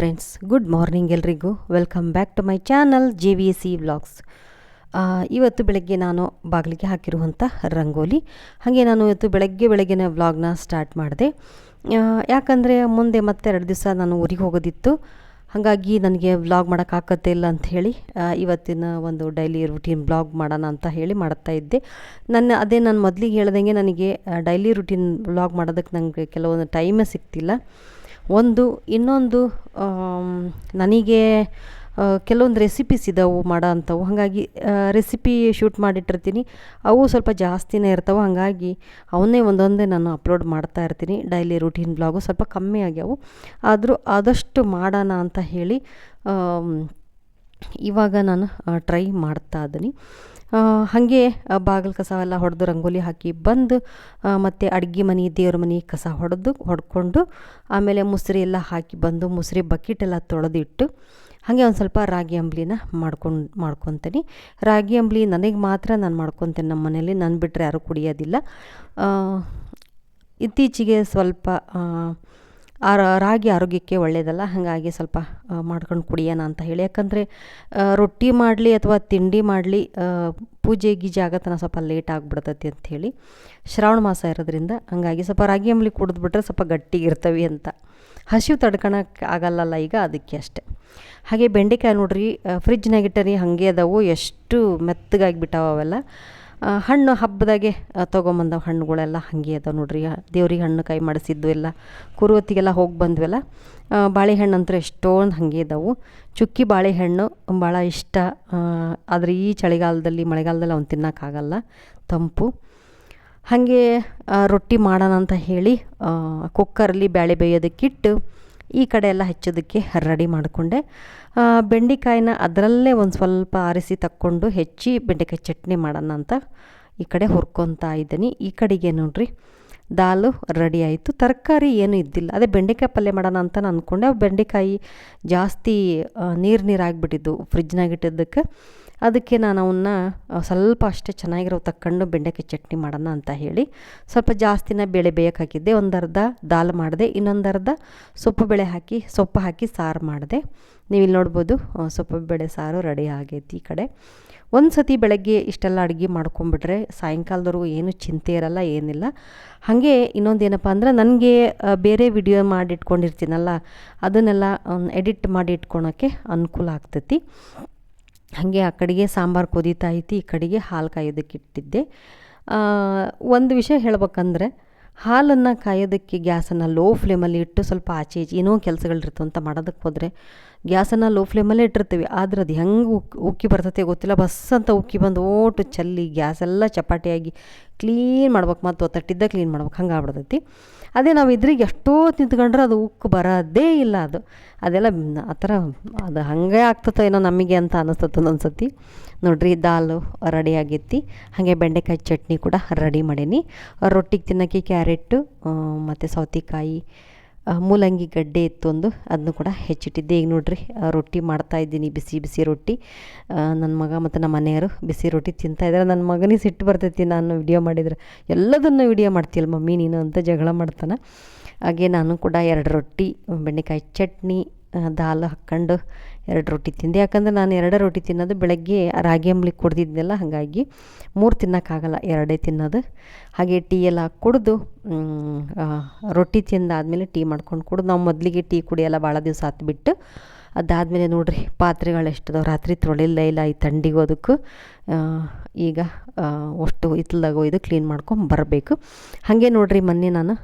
Friends good morning ಎಲ್ರಿಗೂ. Welcome back to my channel J V C vlogs ಇವತ್ತು ಬೆಳಗ್ಗೆ ನಾನು ಬಾಗಿಲಿಗೆ ಹಾಕಿರುವಂಥ ರಂಗೋಲಿ. ಹಾಗೆ ನಾನು ಇವತ್ತು ಬೆಳಗ್ಗೆ ಬೆಳಗ್ಗೆನೇ ವ್ಲಾಗ್ನ ಸ್ಟಾರ್ಟ್ ಮಾಡಿದೆ. ಯಾಕಂದರೆ ಮುಂದೆ ಮತ್ತೆ ಎರಡು ದಿವಸ ನಾನು ಊರಿಗೆ ಹೋಗೋದಿತ್ತು. ಹಾಗಾಗಿ ನನಗೆ ವ್ಲಾಗ್ ಮಾಡೋಕ್ಕಾಗತ್ತೆ ಇಲ್ಲ ಅಂತ ಹೇಳಿ ಇವತ್ತಿನ ಒಂದು ಡೈಲಿ ರುಟೀನ್ ಬ್ಲಾಗ್ ಮಾಡೋಣ ಅಂತ ಹೇಳಿ ಮಾಡ್ತಾ ಇದ್ದೆ. ನನ್ನ, ಅದೇ ನಾನು ಮೊದಲಿಗೆ ಹೇಳ್ದಂಗೆ ನನಗೆ ಡೈಲಿ ರುಟೀನ್ ವ್ಲಾಗ್ ಮಾಡೋದಕ್ಕೆ ನನಗೆ ಕೆಲವೊಂದು ಟೈಮೇ ಸಿಗ್ತಿಲ್ಲ. ಒಂದು, ಇನ್ನೊಂದು ನನಗೆ ಕೆಲವೊಂದು ರೆಸಿಪೀಸ್ ಇದಾವೆ ಮಾಡೋ ಅಂಥವು ಹಾಗಾಗಿ ರೆಸಿಪಿ ಶೂಟ್ ಮಾಡಿಟ್ಟಿರ್ತೀನಿ. ಅವು ಸ್ವಲ್ಪ ಜಾಸ್ತಿನೇ ಇರ್ತಾವೆ. ಹಾಗಾಗಿ, ಅವನ್ನೇ ಒಂದೊಂದೇ ನಾನು ಅಪ್ಲೋಡ್ ಮಾಡ್ತಾ ಇರ್ತೀನಿ. ಡೈಲಿ ರುಟೀನ್ ಬ್ಲಾಗು ಸ್ವಲ್ಪ ಕಮ್ಮಿ ಆಗ್ಯಾವು. ಆದರೂ ಆದಷ್ಟು ಮಾಡೋಣ ಅಂತ ಹೇಳಿ ಇವಾಗ ನಾನು ಟ್ರೈ ಮಾಡ್ತಾ ಇದ್ದೀನಿ. ಹಾಗೆ ಬಾಗಿಲು ಕಸ ಎಲ್ಲ ಹೊಡೆದು ರಂಗೋಲಿ ಹಾಕಿ ಬಂದು ಮತ್ತು ಅಡುಗೆ ಮನೆ, ದೇವ್ರ ಮನೆ ಕಸ ಹೊಡೆದು, ಹೊಡ್ಕೊಂಡು, ಆಮೇಲೆ ಮುಸ್ರಿ ಎಲ್ಲ ಹಾಕಿ ಬಂದು, ಮುಸ್ರಿ ಬಕೆಟ್ ಎಲ್ಲ ತೊಳೆದಿಟ್ಟು, ಹಾಗೆ ಒಂದು ಸ್ವಲ್ಪ ರಾಗಿ ಅಂಬ್ಲಿನ ಮಾಡ್ಕೊಂಡು, ಮಾಡ್ಕೊತೀನಿ. ರಾಗಿ ಅಂಬ್ಲಿ ನನಗೆ ಮಾತ್ರ ನಾನು ಮಾಡ್ಕೊತೀನಿ ನಮ್ಮ ಮನೇಲಿ ನಾನು ಬಿಟ್ಟರೆ ಯಾರೂ ಕುಡಿಯೋದಿಲ್ಲ. ಇತ್ತೀಚೆಗೆ ಸ್ವಲ್ಪ ಆ, ರಾಗಿ ಆರೋಗ್ಯಕ್ಕೆ ಒಳ್ಳೆಯದಲ್ಲ ಹಾಗಾಗಿ ಸ್ವಲ್ಪ ಮಾಡ್ಕೊಂಡು ಕುಡಿಯೋಣ ಅಂತ ಹೇಳಿ. ಯಾಕಂದರೆ ರೊಟ್ಟಿ ಮಾಡಲಿ ಅಥವಾ ತಿಂಡಿ ಮಾಡಲಿ ಪೂಜೆ ಗೀಜೆ ಆಗತ್ತನ ಸ್ವಲ್ಪ ಲೇಟ್ ಆಗಿಬಿಡ್ತೈತಿ ಅಂಥೇಳಿ ಶ್ರಾವಣ ಮಾಸ ಇರೋದ್ರಿಂದ ಹಾಗಾಗಿ ಸ್ವಲ್ಪ ರಾಗಿ ಅಂಬ್ಲಿ ಕುಡಿದ್ಬಿಟ್ರೆ ಸ್ವಲ್ಪ ಗಟ್ಟಿಗಿರ್ತವೆ ಅಂತ. ಹಸಿವು ತಡ್ಕೊಳಕ್ಕೆ ಆಗಲ್ಲಲ್ಲ ಈಗ ಅದಕ್ಕೆ ಅಷ್ಟೆ. ಹಾಗೆ ಬೆಂಡೆಕಾಯಿ ನೋಡ್ರಿ ಫ್ರಿಜ್ನಾಗಿಟ್ಟರಿ ಹಾಗೆ ಅದಾವು ಎಷ್ಟು ಮೆತ್ತಗಾಗಿಬಿಟ್ಟಾವ ಅವೆಲ್ಲ. ಹಣ್ಣು ಹಬ್ಬದಾಗೆ ತೊಗೊಂಬಂದವು ಹಣ್ಣುಗಳೆಲ್ಲ ಹಾಗೆ ಅದಾವೆ ನೋಡ್ರಿ. ದೇವ್ರಿಗೆ ಹಣ್ಣು ಕಾಯಿ ಮಾಡಿಸಿದ್ದು ಎಲ್ಲ, ಕುರುವತ್ತಿಗೆಲ್ಲ ಹೋಗಿ ಬಂದ್ವಲ್ಲ ಬಾಳೆಹಣ್ಣು ಅಂತೂ ಎಷ್ಟೊಂದು ಹಾಗೆ ಇದ್ದಾವೆ ಚುಕ್ಕಿ ಬಾಳೆಹಣ್ಣು ಭಾಳ ಇಷ್ಟ. ಆದರೆ ಈ ಚಳಿಗಾಲದಲ್ಲಿ, ಮಳೆಗಾಲದಲ್ಲಿ ಅವ್ನು ತಿನ್ನೋಕ್ಕಾಗಲ್ಲ, ತಂಪು. ಹಾಗೆ ರೊಟ್ಟಿ ಮಾಡೋಣ ಅಂತ ಹೇಳಿ ಕುಕ್ಕರಲ್ಲಿ ಬ್ಯಾಳೆ ಬೇಯೋದಕ್ಕಿಟ್ಟು ಈ ಕಡೆ ಎಲ್ಲ ಹೆಚ್ಚೋದಕ್ಕೆ ರೆಡಿ ಮಾಡಿಕೊಂಡೆ. ಬೆಂಡೆಕಾಯಿನ ಅದರಲ್ಲೇ ಒಂದು ಸ್ವಲ್ಪ ಆರಿಸಿ ತಕ್ಕೊಂಡು ಹೆಚ್ಚಿ ಬೆಂಡೆಕಾಯಿ ಚಟ್ನಿ ಮಾಡೋಣ ಅಂತ ಈ ಕಡೆ ಹುರ್ಕೊತಾ ಇದ್ದೀನಿ. ಈ ಕಡೆಗೆ ನೋಡ್ರಿ, ದಾಲು ರೆಡಿ ಆಯಿತು. ತರಕಾರಿ ಏನು ಇದ್ದಿಲ್ಲ. ಅದೇ ಬೆಂಡೆಕಾಯಿ ಪಲ್ಯ ಮಾಡೋಣ ಅಂತ ನಾನು ಅಂದ್ಕೊಂಡೆ ಬೆಂಡೆಕಾಯಿ ಜಾಸ್ತಿ ನೀರು ನೀರು ನೀರಾಗಿಬಿಟ್ಟಿದ್ದು ಫ್ರಿಜ್ನಾಗ ಇಟ್ಟಿದ್ದಕ್ಕೆ. ಅದಕ್ಕೆ ನಾನು ಅವನ್ನ ಸ್ವಲ್ಪ ಅಷ್ಟೇ ಚೆನ್ನಾಗಿರೋ ತಕ್ಕೊಂಡು ಬೆಂಡೆಕಾಯಿ ಚಟ್ನಿ ಮಾಡೋಣ ಅಂತ ಹೇಳಿ ಸ್ವಲ್ಪ ಜಾಸ್ತಿನ ಬೇಳೆ ಬೇಯಕ್ಕೆ ಹಾಕಿದ್ದೆ ಒಂದು ದಾಲ್ ಮಾಡಿದೆ ಇನ್ನೊಂದು ಅರ್ಧ ಸೊಪ್ಪು ಬೇಳೆ ಹಾಕಿ, ಸೊಪ್ಪು ಹಾಕಿ ಸಾರು ಮಾಡಿದೆ. ನೀವು ಇಲ್ಲಿ ನೋಡ್ಬೋದು ಸೊಪ್ಪು ಬೇಳೆ ಸಾರು ರೆಡಿ ಆಗೈತಿ ಈ ಕಡೆ. ಒಂದು ಸತಿ ಬೆಳಗ್ಗೆ ಇಷ್ಟೆಲ್ಲ ಅಡುಗೆ ಮಾಡ್ಕೊಂಬಿಟ್ರೆ ಸಾಯಂಕಾಲದವರೆಗೂ ಏನು ಚಿಂತೆ ಇರಲ್ಲ, ಏನಿಲ್ಲ. ಹಾಗೆ ಇನ್ನೊಂದು ಏನಪ್ಪ ಅಂದ್ರೆ ನನಗೆ ಬೇರೆ ವಿಡಿಯೋ ಮಾಡಿ ಇಟ್ಕೊಂಡಿರ್ತೀನಲ್ಲ ಅದನ್ನೆಲ್ಲ ಎಡಿಟ್ ಮಾಡಿ ಇಟ್ಕೊಳೋಕ್ಕೆ ಅನುಕೂಲ ಆಗ್ತೈತಿ. ಹಾಗೆ ಆ ಕಡೆಗೆ ಸಾಂಬಾರು ಕುದೀತಾ ಐತಿ, ಈ ಕಡೆಗೆ ಹಾಲು ಕಾಯೋದಕ್ಕೆ ಇಟ್ಟಿದ್ದೆ ಒಂದು ವಿಷಯ ಹೇಳ್ಬೇಕಂದ್ರೆ, ಹಾಲನ್ನು ಕಾಯೋದಕ್ಕೆ ಗ್ಯಾಸನ್ನು ಲೋ ಫ್ಲೇಮಲ್ಲಿ ಇಟ್ಟು ಸ್ವಲ್ಪ ಆಚೆ ಈಚೆ ಏನೋ ಕೆಲಸಗಳಿರ್ತವೆ ಅಂತ ಮಾಡೋದಕ್ಕೆ ಹೋದರೆ, ಗ್ಯಾಸನ್ನು ಲೋ ಫ್ಲೇಮಲ್ಲೇ ಇಟ್ಟಿರ್ತೀವಿ. ಆದ್ರೆ ಅದು ಹೆಂಗೆ ಉಕ್ಕಿ ಉಕ್ಕಿ ಬರ್ತೈತೆ ಗೊತ್ತಿಲ್ಲ. ಬಸ್ ಅಂತ ಉಕ್ಕಿ ಬಂದು ಓಟು ಚಲ್ಲಿ ಗ್ಯಾಸೆಲ್ಲ ಚಪಾಟಿಯಾಗಿ ಕ್ಲೀನ್ ಮಾಡ್ಬೇಕು. ಮತ್ತು ಒತ್ತಟ್ಟಿದ್ದ ಕ್ಲೀನ್ ಮಾಡ್ಬೇಕು. ಹಂಗೆ ಆಗ್ಬಿಡ್ತೈತಿ ಅದೇ ನಾವು ಇದ್ರಿಗೆ ಎಷ್ಟೋ ತಿಂತ್ಕೊಂಡ್ರೆ ಅದು ಉಕ್ಕು ಬರೋದೇ ಇಲ್ಲ ಅದು. ಅದೆಲ್ಲ ಆ ಥರ ಅದು ಹಾಗೆ ಆಗ್ತತೋ ಏನೋ ನಮಗೆ ಅಂತ ಅನ್ನಿಸ್ತದೆ ಒಂದೊಂದು ಸತಿ ನೋಡ್ರಿ, ದಾಲು ರೆಡಿ ಆಗೈತಿ ಹಾಗೆ ಬೆಂಡೆಕಾಯಿ ಚಟ್ನಿ ಕೂಡ ರೆಡಿ ಮಾಡೀನಿ. ರೊಟ್ಟಿಗೆ ತಿನ್ನೋಕ್ಕೆ ಕ್ಯಾರೆಟು ಮತ್ತು ಸೌತೆಕಾಯಿ ಮೂಲಂಗಿ ಗಡ್ಡೆ ಇತ್ತು ಒಂದು ಅದನ್ನು ಕೂಡ ಹೆಚ್ಚಿಟ್ಟಿದ್ದೆ. ಈಗ ನೋಡ್ರಿ ರೊಟ್ಟಿ ಮಾಡ್ತಾ ಇದ್ದೀನಿ, ಬಿಸಿ ಬಿಸಿ ರೊಟ್ಟಿ. ನನ್ನ ಮಗ ಮತ್ತು ನಮ್ಮ ಮನೆಯವರು ಬಿಸಿ ರೊಟ್ಟಿ ತಿಂತಾ ಇದ್ದಾರೆ. ನನ್ನ ಮಗನಿಗೆ ಸಿಟ್ಟು ಬರ್ತೈತಿ, ನಾನು ವಿಡಿಯೋ ಮಾಡಿದ್ರೆ. ಎಲ್ಲದನ್ನು ವಿಡಿಯೋ ಮಾಡ್ತೀಯಲ್ಲ ಮಮ್ಮಿ, ನೀನು ಅಂತ ಜಗಳ ಮಾಡ್ತಾನೆ. ಹಾಗೆ ನಾನು ಕೂಡ ಎರಡು ರೊಟ್ಟಿ, ಬೆಂಡೆಕಾಯಿ ಚಟ್ನಿ ದಾಲ್ ಹಾಕ್ಕೊಂಡು ಎರಡು ರೊಟ್ಟಿ ತಿಂದೆ. ಯಾಕಂದರೆ ನಾನು ಎರಡೇ ರೊಟ್ಟಿ ತಿನ್ನೋದು ಬೆಳಗ್ಗೆ ರಾಗಿ ಅಂಬ್ಲಿ ಕುಡ್ದಿದ್ನಲ್ಲ ಹಾಗಾಗಿ ಮೂರು ತಿನ್ನೋಕ್ಕಾಗಲ್ಲ ಎರಡೇ ತಿನ್ನೋದು. ಹಾಗೆ ಟೀ ಎಲ್ಲ ಕುಡಿದು ರೊಟ್ಟಿ ತಿಂದಾದಮೇಲೆ ಟೀ ಮಾಡ್ಕೊಂಡು ಕುಡಿದು ನಾವು ಮೊದಲಿಗೆ ಟೀ ಕುಡಿಯಲ್ಲ ಭಾಳ ದಿವಸ ಬಿಟ್ಟು ಅದಾದಮೇಲೆ ನೋಡ್ರಿ ಪಾತ್ರೆಗಳು ಎಷ್ಟಿದಾವೆ ರಾತ್ರಿ ತೊಳಿಲ್ಲ ಇಲ್ಲ ಈ ಥಂಡಿಗೂ ಅದಕ್ಕೂ ಆ, ಈಗ ಅಷ್ಟು ಹಿತ್ತಲ್ದಾಗ ಒಯ್ದು ಕ್ಲೀನ್ ಮಾಡ್ಕೊಂಡು ಬರಬೇಕು. ಹಾಗೆ ನೋಡ್ರಿ ಮೊನ್ನೆ ನಾನು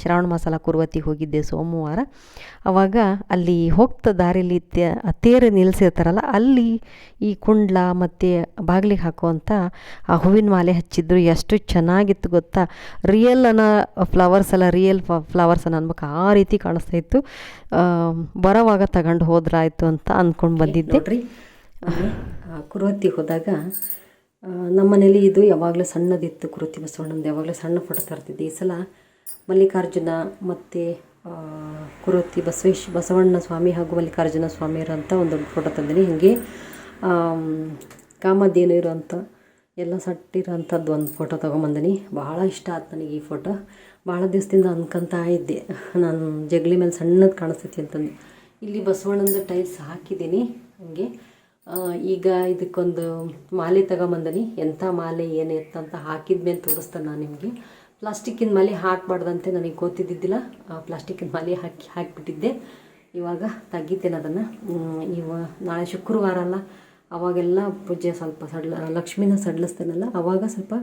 ಶ್ರಾವಣ ಮಾಸಾಲ ಕುರ್ವತಿಗೆ ಹೋಗಿದ್ದೆ ಸೋಮವಾರ. ಅವಾಗ ಅಲ್ಲಿ ಹೋಗ್ತಾ ದಾರಿಲಿ ತೇರೆ ನಿಲ್ಲಿಸಿರ್ತಾರಲ್ಲ ಅಲ್ಲಿ ಈ ಕುಂಡ್ಲ ಮತ್ತು ಬಾಗಿಲಿಗೆ ಹಾಕುವಂಥ ಆ ಹೂವಿನ ಮಾಲೆ ಹಚ್ಚಿದ್ರು. ಎಷ್ಟು ಚೆನ್ನಾಗಿತ್ತು ಗೊತ್ತಾ? ರಿಯಲ್ ಅನ್ನೋ ಫ್ಲವರ್ಸ್ ಎಲ್ಲ ರಿಯಲ್ ಫ್ಲವರ್ಸ್ ಅನ್ನೋ ಅನ್ಬೇಕು. ಆ ರೀತಿ ಕಾಣಿಸ್ತಾ ಇತ್ತು. ಬರೋವಾಗ ತಗೊಂಡು ಹೋದ್ರಾಯ್ತು ಅಂತ ಅಂದ್ಕೊಂಡು ಬಂದಿದ್ದೆ. ನೋಡ್ರಿ ಕುರುವತ್ತಿಗೆ ಹೋದಾಗ ನಮ್ಮ ಮನೇಲಿ ಇದು ಯಾವಾಗಲೂ ಸಣ್ಣದಿತ್ತು ಕುರುತಿ ಬಸವಣ್ಣಂದು ಯಾವಾಗಲೂ ಸಣ್ಣ ಫೋಟೋ ತರ್ತಿದ್ದೆ. ಈ ಸಲ ಮಲ್ಲಿಕಾರ್ಜುನ ಮತ್ತು ಕುರುತಿ ಬಸವೇಶ್, ಬಸವಣ್ಣ ಸ್ವಾಮಿ ಹಾಗೂ ಮಲ್ಲಿಕಾರ್ಜುನ ಸ್ವಾಮಿ ಇರೋಂಥ ಒಂದು ಫೋಟೋ ತಂದಿನಿ. ಹೀಗೆ ಕಾಮಧೇನು ಇರೋಂಥ ಎಲ್ಲ ಸಟ್ಟಿರೋಂಥದ್ದು ಒಂದು ಫೋಟೋ ತೊಗೊಂಬಂದಿನಿ. ಭಾಳ ಇಷ್ಟ ಆಯ್ತು ನನಗೆ ಈ ಫೋಟೋ ಭಾಳ ದಿವಸದಿಂದ ಅನ್ಕೊಂತ ಇದ್ದೆ. ನಾನು ಜಗಲಿ ಮೇಲೆ ಸಣ್ಣದು ಕಾಣಿಸ್ತೈತಿ ಅಂತಂದು. ಇಲ್ಲಿ ಬಸವಣ್ಣಂದು ಟೈಲ್ಸ್ ಹಾಕಿದ್ದೀನಿ. ಹಾಗೆ ಈಗ ಇದಕ್ಕೊಂದು ಮಾಲೆ ತಗೊಂಬಂದನಿ. ಎಂಥ ಮಾಲೆ, ಏನು ಎತ್ತಂತ ಹಾಕಿದ ಮೇಲೆ ತೋರಿಸ್ತೇನೆ ನಾನು ನಿಮಗೆ. ಪ್ಲಾಸ್ಟಿಕ್ಕಿನ ಮಾಲೆ ಹಾಕಬಾರ್ದಂತೆ ನನಗೆ ಗೊತ್ತಿದ್ದಿದ್ದಿಲ್ಲ. ಪ್ಲಾಸ್ಟಿಕ್ಕಿನ ಮಾಲೆ ಹಾಕಿ ಹಾಕಿಬಿಟ್ಟಿದ್ದೆ. ಇವಾಗ ತೆಗಿತೇನೆ ಅದನ್ನು. ಇವ ನಾಳೆ ಶುಕ್ರವಾರ ಅಲ್ಲ. ಅವಾಗೆಲ್ಲ ಪೂಜೆ ಸ್ವಲ್ಪ ಸಡ್ಲ, ಲಕ್ಷ್ಮಿನ ಸಡ್ಲಿಸ್ತೇನಲ್ಲ, ಅವಾಗ ಸ್ವಲ್ಪ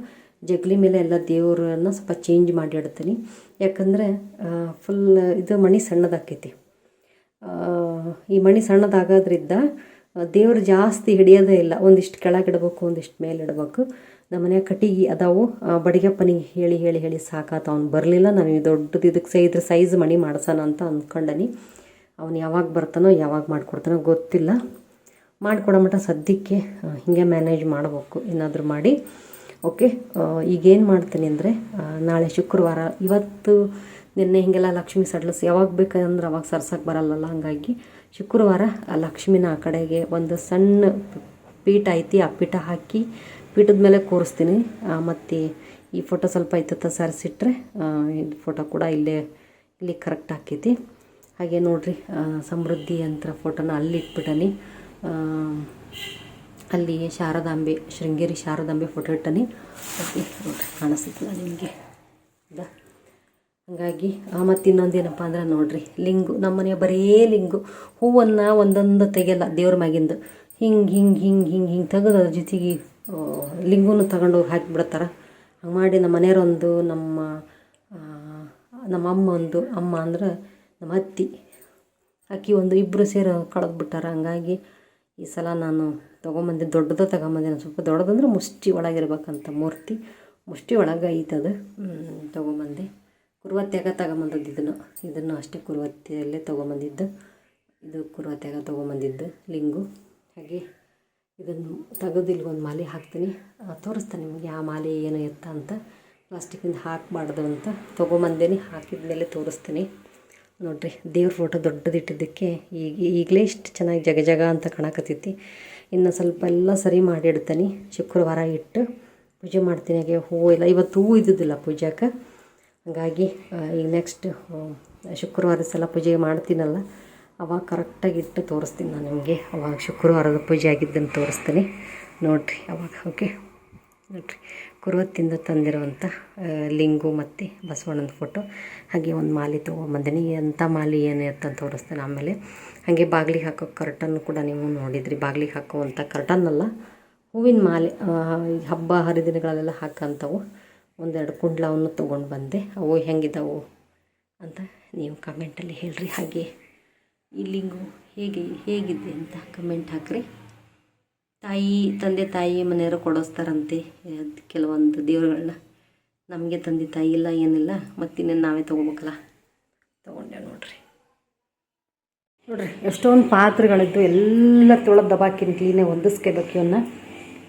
ಜಗಲಿ ಮೇಲೆ ಎಲ್ಲ ದೇವರನ್ನು ಸ್ವಲ್ಪ ಚೇಂಜ್ ಮಾಡಿ ಇಡ್ತೀನಿ. ಯಾಕಂದರೆ ಫುಲ್ ಇದು ಮಣಿ ಸಣ್ಣದಾಕೈತಿ. ಈ ಮಣಿ ಸಣ್ಣದಾಗೋದ್ರಿಂದ ದೇವ್ರು ಜಾಸ್ತಿ ಹಿಡಿಯೋದೇ ಇಲ್ಲ. ಒಂದಿಷ್ಟು ಕೆಳಗೆ ಇಡಬೇಕು, ಒಂದಿಷ್ಟು ಮೇಲೆ ಇಡಬೇಕು. ನಮ್ಮ ಮನ್ಯಾಗ ಕಟ್ಟಿಗೆ ಅದಾವು. ಬಡಿಗಪ್ಪನಿಗೆ ಹೇಳಿ ಹೇಳಿ ಹೇಳಿ ಸಾಕಾತ ಅವ್ನು ಬರಲಿಲ್ಲ. ನಾನು ದೊಡ್ಡದು ಇದಕ್ಕೆ ಸೈ ಇದ್ರ ಸೈಜ್ ಮಣಿ ಮಾಡ್ಸೋಣ ಅಂತ ಅಂದ್ಕೊಂಡನಿ ಅವನು ಯಾವಾಗ ಬರ್ತಾನೋ, ಯಾವಾಗ ಮಾಡಿಕೊಡ್ತಾನೋ ಗೊತ್ತಿಲ್ಲ. ಮಾಡಿಕೊಡೋ ಮಟ್ಟ ಸದ್ಯಕ್ಕೆ ಹಿಂಗೆ ಮ್ಯಾನೇಜ್ ಮಾಡಬೇಕು. ಏನಾದರೂ ಮಾಡಿ. ಓಕೆ ಈಗೇನು ಮಾಡ್ತೀನಿ ಅಂದರೆ ನಾಳೆ ಶುಕ್ರವಾರ, ಇವತ್ತು ನಿನ್ನೆ ಹೀಗೆಲ್ಲ ಲಕ್ಷ್ಮಿ ಸಡ್ಲಸ್ ಯಾವಾಗ ಬೇಕಂದ್ರೆ ಅವಾಗ ಸರ್ಸಕ್ಕೆ ಬರಲ್ಲಲ್ಲ ಹಾಗಾಗಿ ಶುಕ್ರವಾರ ಆ ಲಕ್ಷ್ಮಿನ ಆ ಕಡೆಗೆ ಒಂದು ಸಣ್ಣ ಪೀಠ ಐತಿ, ಆ ಪೀಠ ಹಾಕಿ ಪೀಠದ ಮೇಲೆ ಕೂರಿಸ್ತೀನಿ. ಮತ್ತು ಈ ಫೋಟೋ ಸ್ವಲ್ಪ ಐತತ್ತ ಸರಿಸಿಟ್ರೆ ಇದು ಫೋಟೋ ಕೂಡ ಇಲ್ಲೇ, ಇಲ್ಲಿ ಕರೆಕ್ಟ್ ಹಾಕೈತಿ. ಹಾಗೆ ನೋಡಿರಿ ಸಮೃದ್ಧಿ ಅಂತ ಫೋಟೋನ ಅಲ್ಲಿ ಇಟ್ಬಿಟ್ಟನಿ. ಅಲ್ಲಿ ಶಾರದಾಂಬೆ, ಶೃಂಗೇರಿ ಶಾರದಾಂಬೆ ಫೋಟೋ ಇಟ್ಟನಿ. ಓಕೆ ಕಾಣಿಸ್ತಲ್ಲ ನಿಮಗೆ? ಹಾಗಾಗಿ ಮತ್ತು ಇನ್ನೊಂದೇನಪ್ಪ ಅಂದ್ರೆ ನೋಡ್ರಿ, ಲಿಂಗು ನಮ್ಮನೆ ಬರೇ ಲಿಂಗು. ಹೂವನ್ನು ಒಂದೊಂದು ತೆಗೆಯಲ್ಲ ದೇವ್ರ ಮ್ಯಾಗಿಂದು. ಹಿಂಗೆ ಹಿಂಗೆ ಹಿಂಗೆ ಹಿಂಗೆ ಹಿಂಗೆ ತೆಗೆದು ಅದ್ರ ಜೊತೆಗೆ ಲಿಂಗುನು ತಗೊಂಡು ಹಾಕಿಬಿಡ್ತಾರೆ. ಹಂಗೆ ಮಾಡಿ ನಮ್ಮ ಮನೆಯವರೊಂದು, ನಮ್ಮ ನಮ್ಮ ಅಮ್ಮ ಒಂದು ಅಮ್ಮ ಅಂದ್ರೆ ನಮ್ಮ ಅತ್ತಿ, ಅಕ್ಕಿ ಒಂದು ಇಬ್ಬರು ಸೇರು ಕಳೆದ್ಬಿಟ್ಟಾರ. ಹಂಗಾಗಿ ಈ ಸಲ ನಾನು ತೊಗೊಂಬಂದೆ, ದೊಡ್ಡದ ತಗೊಂಬಂದೆ ನಾನು ಸ್ವಲ್ಪ ದೊಡ್ಡದಂದ್ರೆ ಮುಷ್ಟಿ ಒಳಗಿರ್ಬೇಕಂತ ಮೂರ್ತಿ, ಮುಷ್ಟಿ ಒಳಗೆ ಐತದು ತೊಗೊಂಬಂದೆ. ಕುರುವತ್ಯಾಗ ತಗೊಂಬಂದದ್ದು ಇದನ್ನು. ಇದನ್ನು ಅಷ್ಟೇ ಕುರುವತ್ತಿಯಲ್ಲೇ ತೊಗೊಂಬಂದಿದ್ದು. ಇದು ಕುರುವತ್ಯಾಗ ತೊಗೊಂಬಂದಿದ್ದು ಲಿಂಗು. ಹಾಗೆ ಇದನ್ನು ತೆಗೆದು ಇಲ್ಲಿ ಒಂದು ಮಾಲೆ ಹಾಕ್ತೀನಿ. ತೋರಿಸ್ತಾನೆ ನಿಮಗೆ ಆ ಮಾಲೆ ಏನು ಎತ್ತ ಅಂತ. ಪ್ಲಾಸ್ಟಿಕ್ಕಿಂದ ಹಾಕಬಾರ್ದು ಅಂತ ತೊಗೊಂಬಂದೇನೆ ಹಾಕಿದ ಮೇಲೆ ತೋರಿಸ್ತೀನಿ. ನೋಡಿರಿ, ದೇವ್ರ ಫೋಟೋ ದೊಡ್ಡದಿಟ್ಟಿದ್ದಕ್ಕೆ ಈಗ ಈಗಲೇ ಇಷ್ಟು ಚೆನ್ನಾಗಿ ಜಗ ಜಗ ಅಂತ ಕಾಣಕತ್ತೈತಿ. ಇನ್ನು ಸ್ವಲ್ಪ ಎಲ್ಲ ಸರಿ ಮಾಡಿ ಇಡ್ತೀನಿ. ಶುಕ್ರವಾರ ಇಟ್ಟು ಪೂಜೆ ಮಾಡ್ತೀನಿ. ಹಾಗೆ ಹೂವು ಇಲ್ಲ ಇವತ್ತು ಹೂವು ಇದ್ದಿದ್ದಿಲ್ಲ ಪೂಜಾಕ್ಕೆ ಹಾಗಾಗಿ ಈಗ ನೆಕ್ಸ್ಟ್ ಶುಕ್ರವಾರದ ಸಲ ಪೂಜೆ ಮಾಡ್ತೀನಲ್ಲ, ಅವಾಗ ಕರೆಕ್ಟಾಗಿ ಇಟ್ಟು ತೋರಿಸ್ತೀನಿ ನಾನು ನಿಮಗೆ. ಅವಾಗ ಶುಕ್ರವಾರದ ಪೂಜೆ ಆಗಿದ್ದನ್ನು ತೋರಿಸ್ತೀನಿ. ನೋಡಿರಿ ಅವಾಗ ಓಕೆ ನೋಡಿರಿ. ಕುರುವತ್ತಿಂದ ತಂದಿರುವಂಥ ಲಿಂಗು ಮತ್ತು ಬಸವಣ್ಣನ ಫೋಟೋ ಹಾಗೆ ಒಂದು ಮಾಲೆ ತೊಗೊಂಬಂದಿನಿ. ಎಂಥ ಮಾಲೆ ಏನು ಅಂತ ತೋರಿಸ್ತೇನೆ ಆಮೇಲೆ. ಹಾಗೆ ಬಾಗಿಲಿಗೆ ಹಾಕೋ ಕರ್ಟನ್ ಕೂಡ ನೀವು ನೋಡಿದ್ರಿ. ಬಾಗಿಲಿಗೆ ಹಾಕುವಂಥ ಕರ್ಟನ್ ಅಲ್ಲ, ಹೂವಿನ ಮಾಲೆ ಹಬ್ಬ ಹರಿದಿನಗಳಲ್ಲೆಲ್ಲ ಹಾಕಂಥವು ಒಂದೆರಡು ಕುಂಡ್ಲವನ್ನು ತೊಗೊಂಡು ಬಂದೆ. ಅವು ಹೆಂಗಿದ್ದಾವು ಅಂತ ನೀವು ಕಮೆಂಟಲ್ಲಿ ಹೇಳ್ರಿ. ಹಾಗೆ ಈ ಲಿಂಗು ಹೇಗೆ, ಹೇಗಿದೆ ಅಂತ ಕಮೆಂಟ್ ಹಾಕ್ರಿ. ತಾಯಿ, ತಂದೆ ತಾಯಿ ಮನೆಯವರು ಕೊಡಿಸ್ತಾರಂತೆ. ಕೆಲವೊಂದು ದೇವರುಗಳನ್ನ ನಮಗೆ ತಂದೆ ತಾಯಿ ಇಲ್ಲ, ಏನಿಲ್ಲ. ಮತ್ತಿನ್ನೇನು ನಾವೇ ತೊಗೋಬೇಕಲ್ಲ? ತೊಗೊಂಡೆ ನೋಡ್ರಿ. ನೋಡ್ರಿ, ಎಷ್ಟೊಂದು ಪಾತ್ರೆಗಳಿದ್ದು. ಎಲ್ಲ ತೊಳೆದು ದಬಾಕಿನ ಕ್ಲೀನೇ ಹೊಂದಿಸ್ಕೋಬೇಕು ಇವನ್ನ.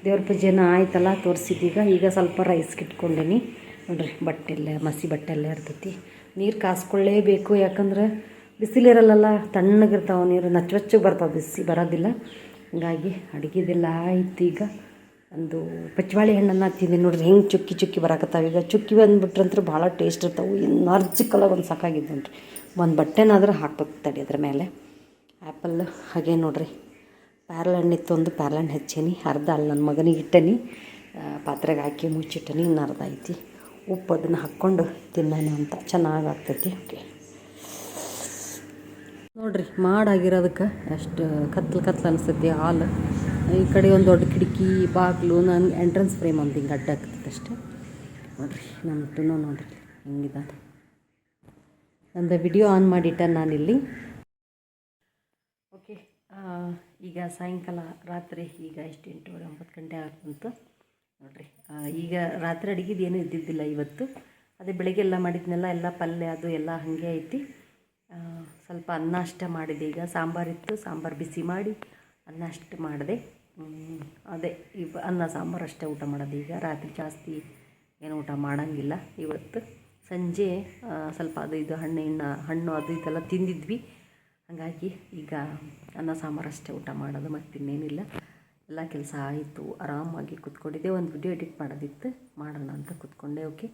ದೇವ್ರ ಪೂಜೆನ ಆಯ್ತಲ್ಲ ತೋರಿಸಿದ್ದೀಗ ಈಗ. ಸ್ವಲ್ಪ ರೈಸ್ ಇಟ್ಕೊಂಡೇನಿ ನೋಡ್ರಿ ಬಟ್ಟೆ ಎಲ್ಲ ಮಸಿ ಬಟ್ಟೆ ಎಲ್ಲ ಇರ್ತೈತಿ. ನೀರು ಕಾಸ್ಕೊಳ್ಳೇಬೇಕು, ಯಾಕಂದ್ರೆ ಬಿಸಿಲಿರಲ್ಲ ತಣ್ಣಗಿರ್ತಾವೆ ನೀರು ನಚ್ಚೊಚ್ಚಗೆ ಬರ್ತಾವೆ ಬಿಸಿ, ಬರೋದಿಲ್ಲ. ಹಂಗಾಗಿ ಅಡುಗೆದೆಲ್ಲ ಆಯ್ತು ಈಗ. ಒಂದು ಪಚ್ಚವಾಳಿ ಹಣ್ಣನ್ನು ತಿಂದೆ ನೋಡ್ರಿ, ಹೆಂಗೆ ಚುಕ್ಕಿ ಚುಕ್ಕಿ ಬರಾಕತ್ತಾವ. ಈಗ ಚುಕ್ಕಿ ಬಂದುಬಿಟ್ರಂತ್ರ ಭಾಳ ಟೇಸ್ಟ್ ಇರ್ತಾವೆ. ಇನ್ನು ಕಲರ್ ಒಂದು ಸಾಕಾಗಿದ್ದು ನೋಡ್ರಿ ಒಂದು ಬಟ್ಟೆನಾದ್ರೂ ಹಾಕ್ಬೇಕು ತಡಿ ಅದ್ರ ಮೇಲೆ. ಆ್ಯಪಲ್ ಹಾಗೆ ನೋಡ್ರಿ. ಪ್ಯಾರ್ಲ ಹಣ್ಣು ಇತ್ತು ಒಂದು ಪ್ಯಾರ್ಲ ಹಣ್ಣು ಹಚ್ಚೀನಿ ಅರ್ಧ ಅಲ್ಲಿ ನನ್ನ ಮಗನಿಗೆ ಇಟ್ಟನಿ. ಪಾತ್ರೆಗೆ ಹಾಕಿ ಮುಚ್ಚಿಟ್ಟನಿ, ಇನ್ನು ಅರ್ಧ ಐತಿ. ಉಪ್ಪು ಅದನ್ನು ಹಾಕ್ಕೊಂಡು ತಿನ್ನೋಣ ಅಂತ. ಚೆನ್ನಾಗಿ ಆಗ್ತೈತಿ. ಓಕೆ. ನೋಡಿರಿ, ಮಾಡಾಗಿರೋದಕ್ಕೆ ಎಷ್ಟು ಕತ್ಲು ಕತ್ಲು ಅನಿಸ್ತೈತಿ ಹಾಲು. ಈ ಕಡೆ ಒಂದು ದೊಡ್ಡ ಕಿಟಕಿ, ಬಾಗಿಲು ನನಗೆ ಎಂಟ್ರೆನ್ಸ್ ಫ್ರೇಮ್ ಒಂದು ಹಿಂಗೆ ಅಡ್ಡ ಆಗ್ತೈತೆ ಅಷ್ಟೇ. ನೋಡ್ರಿ ನನ್ನ ಟುನೋ ನೋಡ್ರಿ ಹೆಂಗಿದಾನೆ ನಂದು ವಿಡಿಯೋ ಆನ್ ಮಾಡಿಟ್ಟ ನಾನಿಲ್ಲಿ. ಈಗ ಸಾಯಂಕಾಲ ರಾತ್ರಿ ಈಗ ಎಷ್ಟು ಎಂಟೂವರೆ ಒಂಬತ್ತು ಗಂಟೆ ಆಗ್ತಂತು ನೋಡ್ರಿ ಈಗ ರಾತ್ರಿ ಅಡುಗೆದು ಏನೂ ಇದ್ದಿದ್ದಿಲ್ಲ ಇವತ್ತು. ಅದೇ ಬೆಳಗ್ಗೆ ಎಲ್ಲ ಮಾಡಿದ್ನೆಲ್ಲ ಎಲ್ಲ ಪಲ್ಯ ಅದು ಎಲ್ಲ ಹಾಗೆ ಐತಿ. ಸ್ವಲ್ಪ ಅನ್ನ ಅಷ್ಟೇ ಮಾಡಿದೆ. ಈಗ ಸಾಂಬಾರಿತ್ತು ಸಾಂಬಾರು ಬಿಸಿ ಮಾಡಿ ಅನ್ನ ಅಷ್ಟು ಮಾಡಿದೆ. ಅದೇ ಈ ಅನ್ನ ಸಾಂಬಾರು ಅಷ್ಟೇ ಊಟ ಮಾಡೋದು. ಈಗ ರಾತ್ರಿ ಜಾಸ್ತಿ ಏನು ಊಟ ಮಾಡೋಂಗಿಲ್ಲ. ಇವತ್ತು ಸಂಜೆ ಸ್ವಲ್ಪ ಅದು ಇದು ಹಣ್ಣಿನ ಹಣ್ಣು ಅದು ಇದೆಲ್ಲ ತಿಂದಿದ್ವಿ. ಹಾಗಾಗಿ ಈಗ ಅನ್ನ ಸಾಂಬಾರು ಅಷ್ಟೇ ಊಟ ಮಾಡೋದು, ಮತ್ತಿನ್ನೇನಿಲ್ಲ. ಎಲ್ಲ ಕೆಲಸ ಆಯಿತು, ಆರಾಮಾಗಿ ಕೂತ್ಕೊಂಡಿದ್ದೆ. ಒಂದು ವಿಡಿಯೋ ಎಡಿಟ್ ಮಾಡೋದಿತ್ತು, ಮಾಡೋಣ ಅಂತ ಕೂತ್ಕೊಂಡೆ ಓಕೆ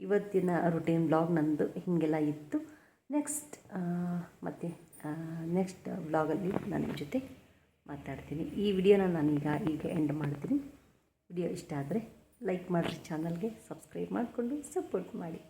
ಇವತ್ತಿನ ರುಟೀನ್ ಬ್ಲಾಗ್ ನಂದು ಹೀಗೆಲ್ಲ ಇತ್ತು. ನೆಕ್ಸ್ಟ್ ಮತ್ತು ನೆಕ್ಸ್ಟ್ ಬ್ಲಾಗಲ್ಲಿ ನಾನು ನಿಮ್ಮ ಜೊತೆ ಮಾತಾಡ್ತೀನಿ. ಈ ವಿಡಿಯೋನ ನಾನೀಗ ಈಗ ಎಂಡ್ ಮಾಡ್ತೀನಿ. ವಿಡಿಯೋ ಇಷ್ಟ ಆದರೆ ಲೈಕ್ ಮಾಡಿರಿ ಚಾನಲ್ಗೆ ಸಬ್ಸ್ಕ್ರೈಬ್ ಮಾಡಿಕೊಂಡು ಸಪೋರ್ಟ್ ಮಾಡಿ.